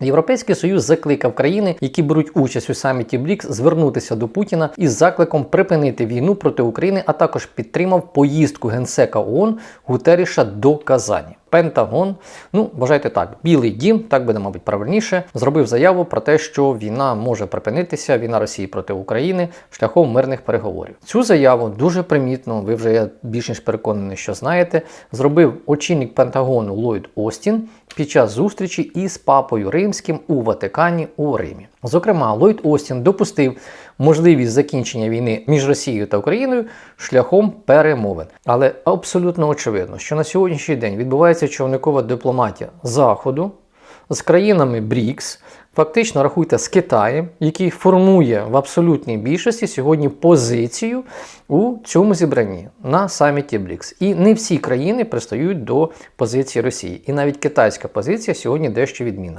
Європейський союз закликав країни, які беруть участь у саміті БРІКС, звернутися до Путіна із закликом припинити війну проти України, а також підтримав поїздку генсека ООН Гутеріша до Казані. Пентагон, ну вважайте так, Білий Дім, так буде, мабуть, правильніше, зробив заяву про те, що війна може припинитися, війна Росії проти України шляхом мирних переговорів. Цю заяву дуже примітно, ви вже більш ніж переконаний, що знаєте, зробив очільник Пентагону Ллойд Остін під час зустрічі із папою римським у Ватикані у Римі. Зокрема, Ллойд Остін допустив можливість закінчення війни між Росією та Україною шляхом перемовин. Але абсолютно очевидно, що на сьогоднішній день відбувається човникова дипломатія Заходу з країнами БРІКС, фактично рахуйте з Китаєм, який формує в абсолютній більшості сьогодні позицію у цьому зібранні на саміті БРІКС. І не всі країни пристають до позиції Росії. І навіть китайська позиція сьогодні дещо відмінна.